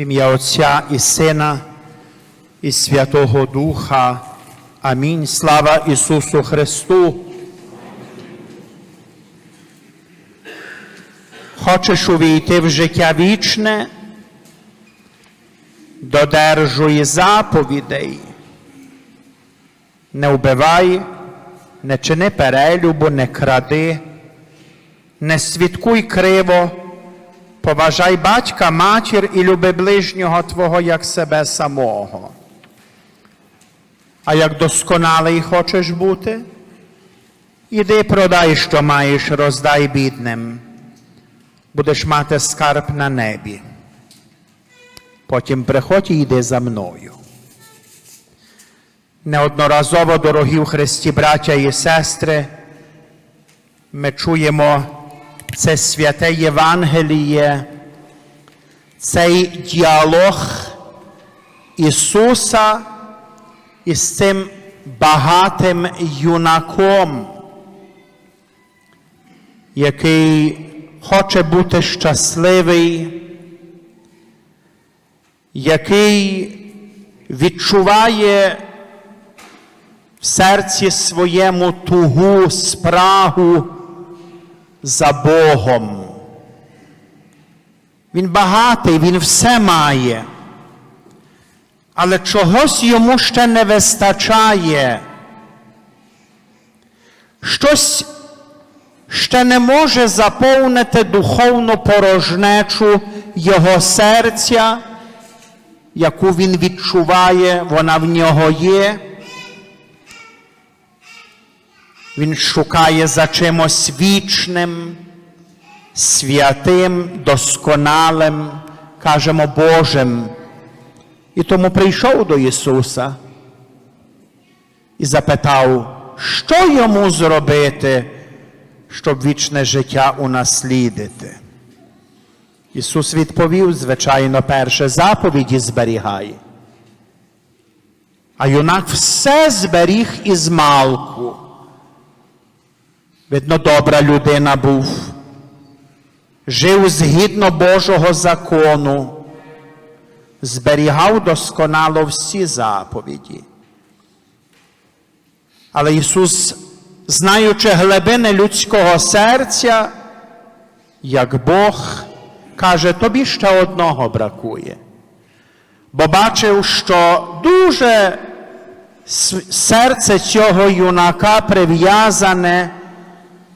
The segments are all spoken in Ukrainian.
Ім'я Отця і Сина і Святого Духа. Амінь. Слава Ісусу Христу. Хочеш увійти в життя вічне, додержуй заповідей. Не вбивай, не чини перелюбу, не кради, не свідкуй криво, поважай батька, матір і люби ближнього Твого як себе самого. А як досконалий хочеш бути, іди продай, що маєш, роздай бідним, будеш мати скарб на небі. Потім приходь і йди за мною. Неодноразово, дорогі в Христі, браття і сестри, ми чуємо це святе Євангеліє, цей діалог Ісуса із цим багатим юнаком, який хоче бути щасливий, який відчуває в серці своєму тугу, спрагу за Богом. Він багатий, він все має, але чогось йому ще не вистачає. Щось ще не може заповнити духовну порожнечу його серця, яку він відчуває, вона в нього є. Він шукає за чимось вічним, святим, досконалим, кажемо Божим. І тому прийшов до Ісуса і запитав, що йому зробити, щоб вічне життя унаслідити. Ісус відповів, звичайно, перше заповіді зберігай. А юнак все зберіг із малку. Видно, добра людина був, жив згідно Божого закону, зберігав досконало всі заповіді. Але Ісус, знаючи глибини людського серця, як Бог, каже, тобі ще одного бракує. Бо бачив, що дуже серце цього юнака прив'язане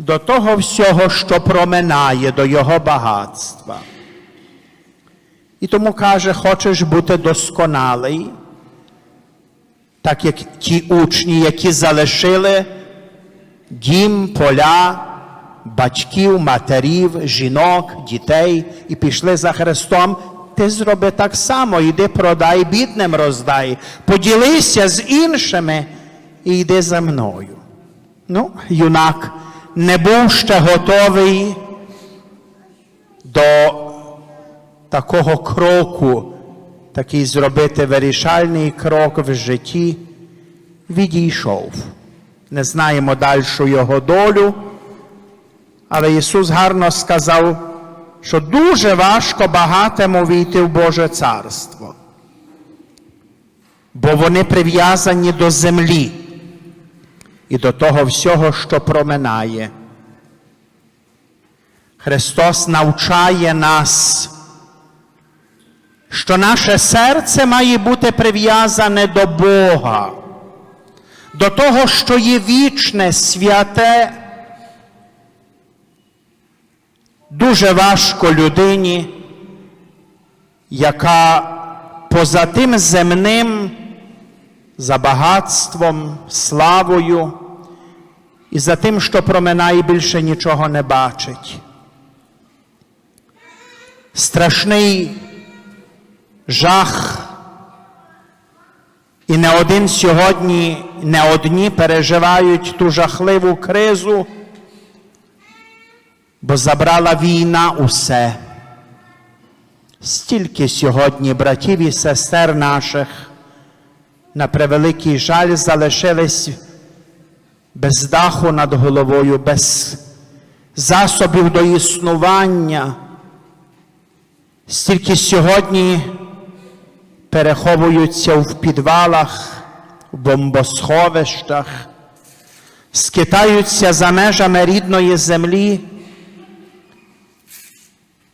до того всього, що проминає, до його багатства. І тому каже, хочеш бути досконалий, так як ті учні, які залишили дім, поля, батьків, матерів, жінок, дітей і пішли за Христом, ти зроби так само, йди продай, бідним роздай, поділися з іншими і йди за мною. Ну, юнак не був ще готовий до такого кроку, такий зробити вирішальний крок в житті, відійшов. Не знаємо дальшу його долю, але Ісус гарно сказав, що дуже важко багатому війти в Боже Царство, бо вони прив'язані до землі і до того всього, що проминає. Христос навчає нас, що наше серце має бути прив'язане до Бога, до того, що є вічне, святе. Дуже важко людині, яка поза тим земним за багатством, славою і за тим, що проминає більше нічого не бачить. Страшний жах. І не один сьогодні, не одні переживають ту жахливу кризу, бо забрала війна усе. Стільки сьогодні братів і сестер наших на превеликий жаль залишились без даху над головою, без засобів до існування. Стільки сьогодні переховуються в підвалах, в бомбосховищах, скитаються за межами рідної землі.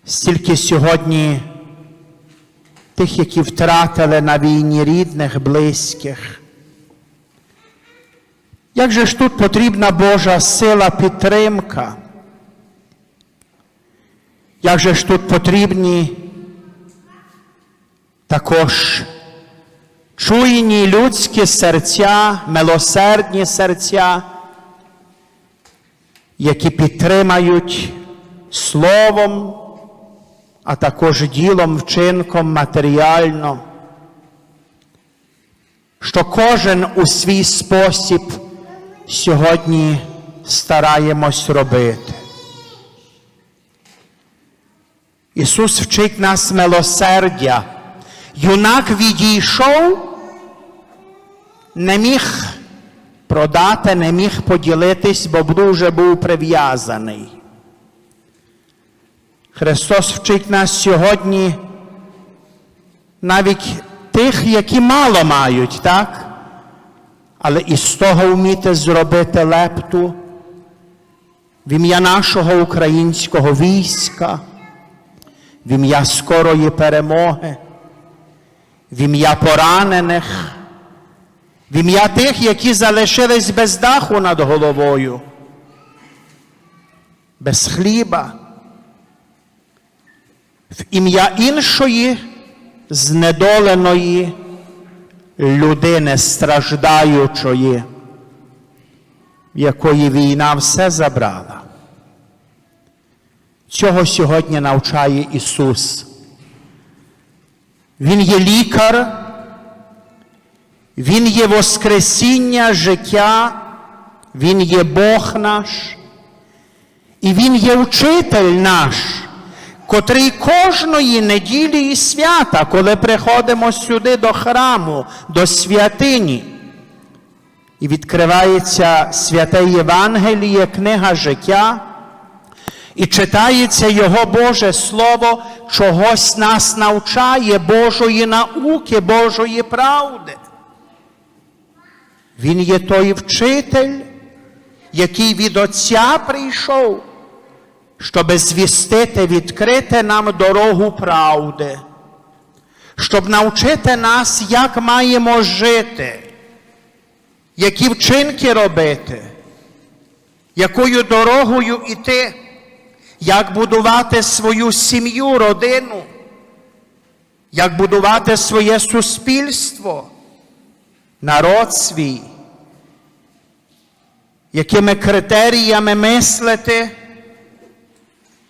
Стільки сьогодні тих, які втратили на війні рідних, близьких. Як же ж тут потрібна Божа сила підтримка? Як же ж тут потрібні також чуйні людські серця, милосердні серця, які підтримають словом, а також ділом, вчинком матеріально, що кожен у свій спосіб сьогодні стараємось робити. Ісус вчить нас милосердя. Юнак відійшов, не міг продати, не міг поділитись, бо дуже був прив'язаний. Христос вчить нас сьогодні навіть тих, які мало мають, так? Але із того вміти зробити лепту в ім'я нашого українського війська, в ім'я скорої перемоги, в ім'я поранених, в ім'я тих, які залишились без даху над головою, без хліба, в ім'я іншої знедоленої людини страждаючої, якої війна все забрала. Цього сьогодні навчає Ісус. Він є лікар, Він є Воскресіння життя, Він є Бог наш, і Він є вчитель наш, котрий кожної неділі і свята, коли приходимо сюди до храму, до святині, і відкривається святе Євангеліє, книга життя. І читається Його Боже Слово, чогось нас навчає Божої науки, Божої правди. Він є той вчитель, який від Отця прийшов, щоб звістити, відкрити нам дорогу правди, щоб навчити нас, як маємо жити, які вчинки робити, якою дорогою іти. Як будувати свою сім'ю, родину, як будувати своє суспільство, народ свій, якими критеріями мислити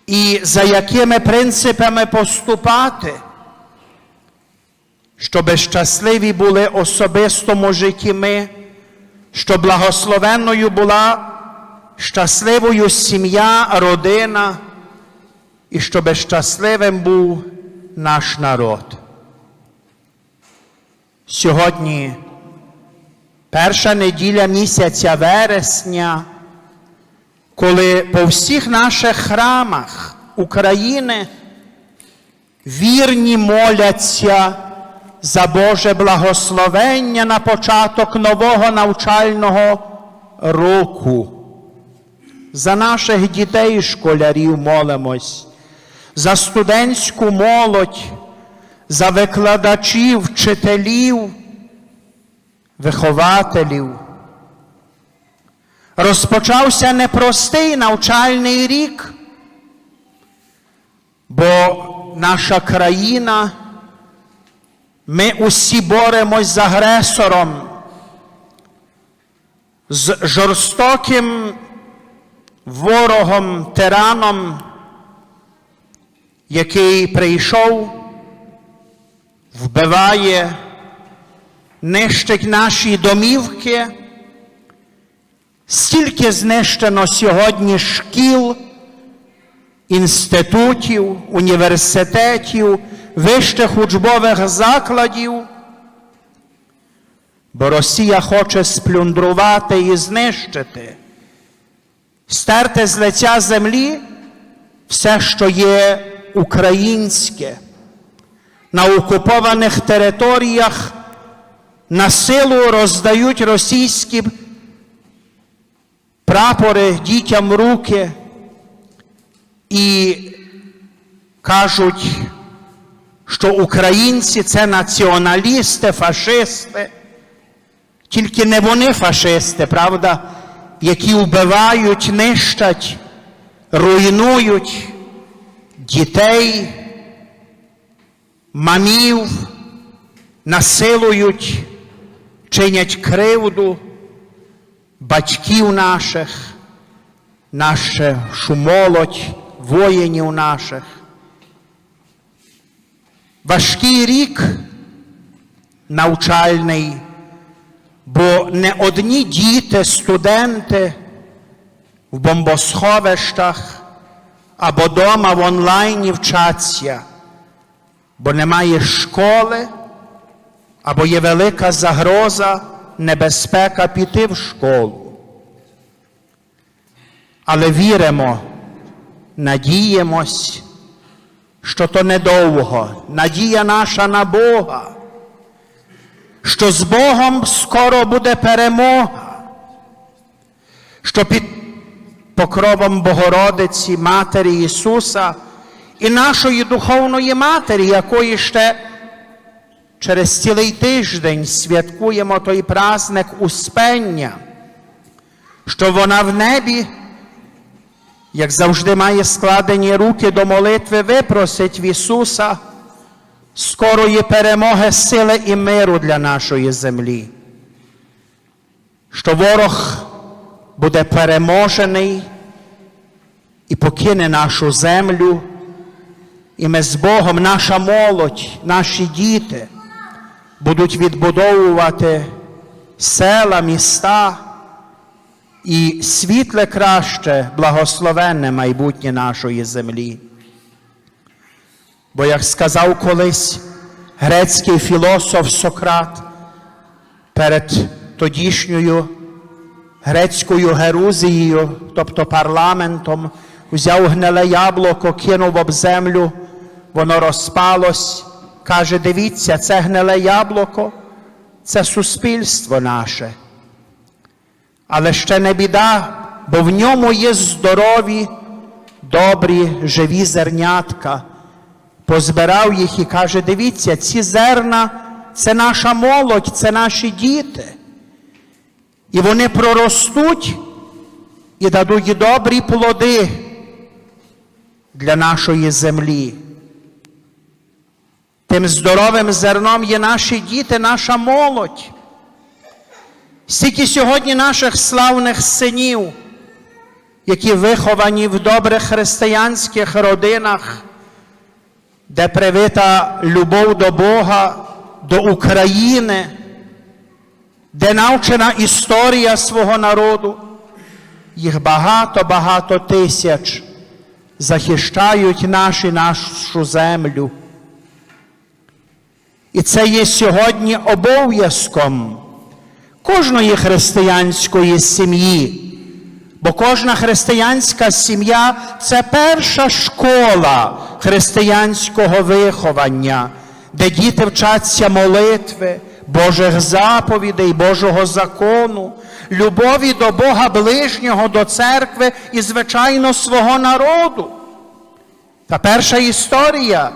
і за якими принципами поступати, щоби щасливі були особистому житті ми, щоб благословенною була щасливою сім'я, родина, і щоб щасливим був наш народ. Сьогодні перша неділя місяця вересня, коли по всіх наших храмах України вірні моляться за Боже благословення на початок нового навчального року. За наших дітей школярів молимось, за студентську молодь, за викладачів, вчителів, вихователів. Розпочався непростий навчальний рік, бо наша країна, ми усі боремось з агресором, з жорстоким ворогом, тираном, який прийшов, вбиває, нищить наші домівки. Стільки знищено сьогодні шкіл, інститутів, університетів, вищих учбових закладів. Бо Росія хоче сплюндрувати і знищити стерти з лиця землі все, що є українське, на окупованих територіях на силу роздають російські прапори дітям руки і кажуть, що українці це націоналісти, фашисти. Тільки не вони фашисти, правда, які вбивають, нищать, руйнують дітей, мамів, насилують, чинять кривду батьків наших, нашу молодь, воїнів наших. Важкий рік навчальний, бо не одні діти, студенти в бомбосховищах або дома в онлайні вчаться, бо немає школи, або є велика загроза, небезпека піти в школу. Але віримо, надіємось, що то недовго, надія наша на Бога, що з Богом скоро буде перемога, що під покровом Богородиці, Матері Ісуса і нашої духовної Матері, якої ще через цілий тиждень святкуємо той праздник Успення, що вона в небі, як завжди має складені руки до молитви, випросить в Ісуса скорої перемоги, сили і миру для нашої землі, що ворог буде переможений і покине нашу землю, і ми з Богом, наша молодь, наші діти будуть відбудовувати села, міста і світле краще, благословенне майбутнє нашої землі. Бо, як сказав колись грецький філософ Сократ перед тодішньою грецькою Герузією, тобто парламентом, взяв гниле яблуко, кинув об землю, воно розпалось, каже: дивіться, це гниле яблуко, це суспільство наше. Але ще не біда, бо в ньому є здорові, добрі, живі зернятка. Позбирав їх і каже: дивіться, ці зерна це наша молодь, це наші діти. І вони проростуть і дадуть добрі плоди для нашої землі. Тим здоровим зерном є наші діти, наша молодь. Стільки сьогодні наших славних синів, які виховані в добрих християнських родинах, де привита любов до Бога, до України, де навчена історія свого народу, їх багато-багато тисяч захищають наші, нашу землю. І це є сьогодні обов'язком кожної християнської сім'ї. Бо кожна християнська сім'я це перша школа християнського виховання, де діти вчаться молитви, Божих заповідей, Божого закону, любові до Бога ближнього, до церкви і, звичайно, свого народу. Та перша історія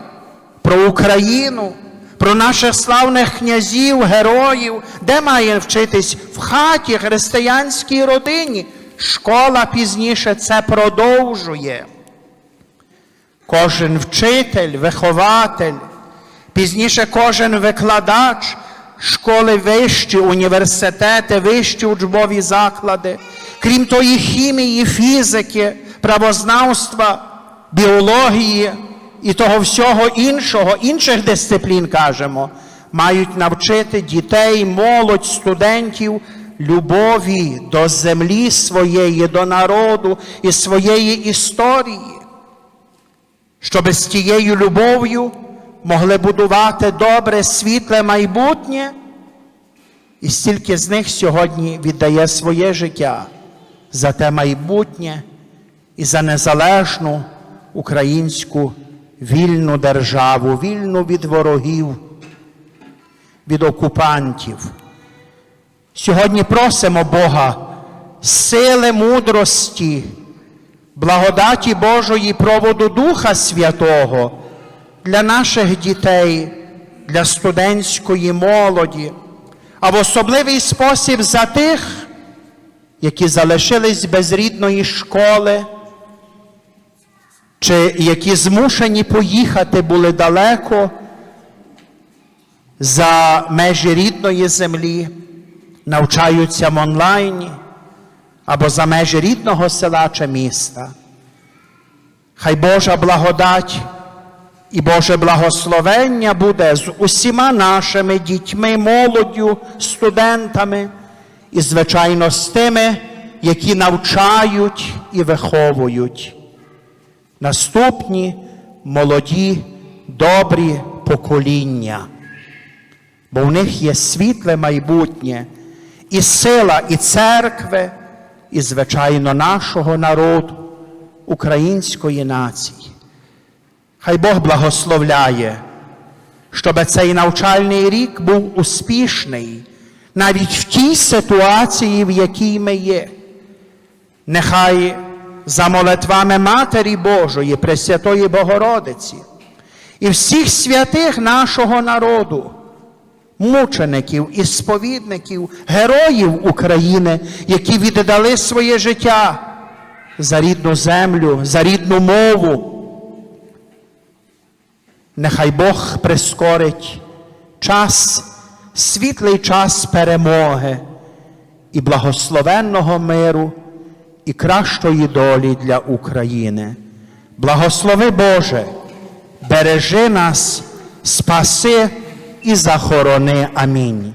про Україну, про наших славних князів, героїв, де має вчитись в хаті, християнській родині. Школа пізніше це продовжує. Кожен вчитель, вихователь, пізніше кожен викладач, школи вищі, університети, вищі учбові заклади, крім тої хімії, фізики, правознавства, біології і того всього іншого, інших дисциплін кажемо, мають навчити дітей, молодь, студентів любові до землі своєї, до народу і своєї історії, щоб з тією любов'ю могли будувати добре, світле майбутнє, і стільки з них сьогодні віддає своє життя за те майбутнє і за незалежну українську вільну державу, вільну від ворогів, від окупантів. Сьогодні просимо Бога сили мудрості, благодаті Божої проводу Духа Святого для наших дітей, для студентської молоді, а в особливий спосіб за тих, які залишились без рідної школи, чи які змушені поїхати були далеко за межі рідної землі, навчаються в онлайні або за межі рідного села чи міста. Хай Божа благодать і Боже благословення буде з усіма нашими дітьми, молоддю, студентами і, звичайно, з тими, які навчають і виховують. Наступні молоді, добрі покоління, бо в них є світле майбутнє, і сила і церкви, і, звичайно, нашого народу, української нації. Хай Бог благословляє, щоб цей навчальний рік був успішний навіть в тій ситуації, в якій ми є. Нехай за молитвами Матері Божої, Пресвятої Богородиці і всіх святих нашого народу, мучеників і сповідників, героїв України, які віддали своє життя за рідну землю, за рідну мову. Нехай Бог прискорить час, світлий час перемоги і благословенного миру і кращої долі для України. Благослови Боже, бережи нас, спаси і захорони. Амінь.